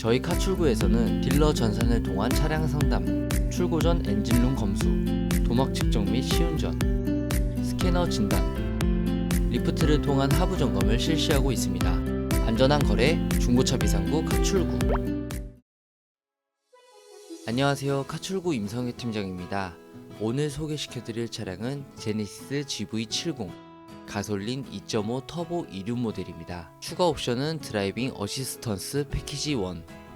저희 카출구에서는 딜러 전산을 통한 차량 상담, 출고 전 엔진룸 검수, 도막 측정 및 시운전, 스캐너 진단, 리프트를 통한 하부 점검을 실시하고 있습니다. 안전한 거래 중고차 비상구 카출구. 안녕하세요. 카출구 임성희 팀장입니다. 오늘 소개시켜드릴 차량은 제네시스 GV70 가솔린 2.5 터보 2륜 모델입니다. 추가 옵션은 드라이빙 어시스턴스 패키지 1,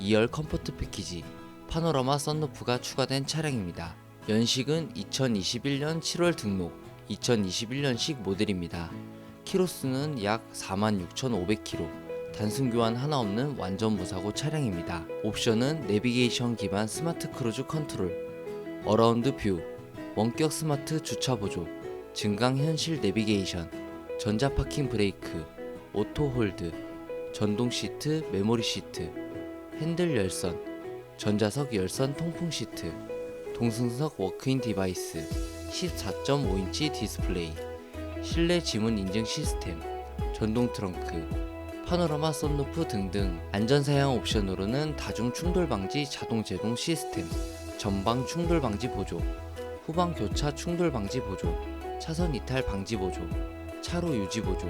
2열 컴포트 패키지, 파노라마 썬루프가 추가된 차량입니다. 연식은 2021년 7월 등록, 2021년식 모델입니다. 키로수는 약 46,500km, 단순 교환 하나 없는 완전 무사고 차량입니다. 옵션은 내비게이션 기반 스마트 크루즈 컨트롤, 어라운드 뷰, 원격 스마트 주차 보조, 증강 현실 내비게이션, 전자 파킹 브레이크, 오토 홀드, 전동 시트, 메모리 시트, 핸들 열선, 전자석 열선 통풍 시트, 동승석 워크인 디바이스, 14.5인치 디스플레이, 실내 지문 인증 시스템, 전동 트렁크, 파노라마 썬루프 등등 안전 사양 옵션으로는 다중 충돌 방지 자동 제동 시스템, 전방 충돌 방지 보조, 후방 교차 충돌 방지 보조, 차선 이탈 방지 보조, 차로 유지 보조,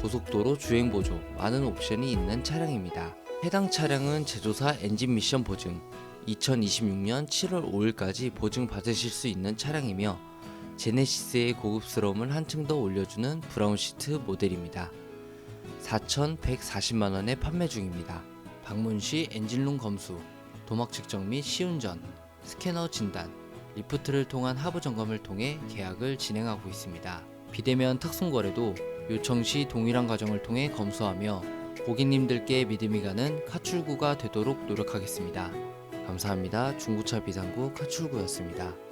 고속도로 주행 보조 많은 옵션이 있는 차량입니다. 해당 차량은 제조사 엔진 미션 보증 2026년 7월 5일까지 보증 받으실 수 있는 차량이며 제네시스의 고급스러움을 한층 더 올려주는 브라운 시트 모델입니다. 4,140만 원에 판매 중입니다. 방문 시 엔진룸 검수, 도막 측정 및 시운전, 스캐너 진단, 리프트를 통한 하부 점검을 통해 계약을 진행하고 있습니다. 비대면 탁송 거래도 요청 시 동일한 과정을 통해 검수하며 고객님들께 믿음이 가는 카출구가 되도록 노력하겠습니다. 감사합니다. 중고차 비상구 카출구였습니다.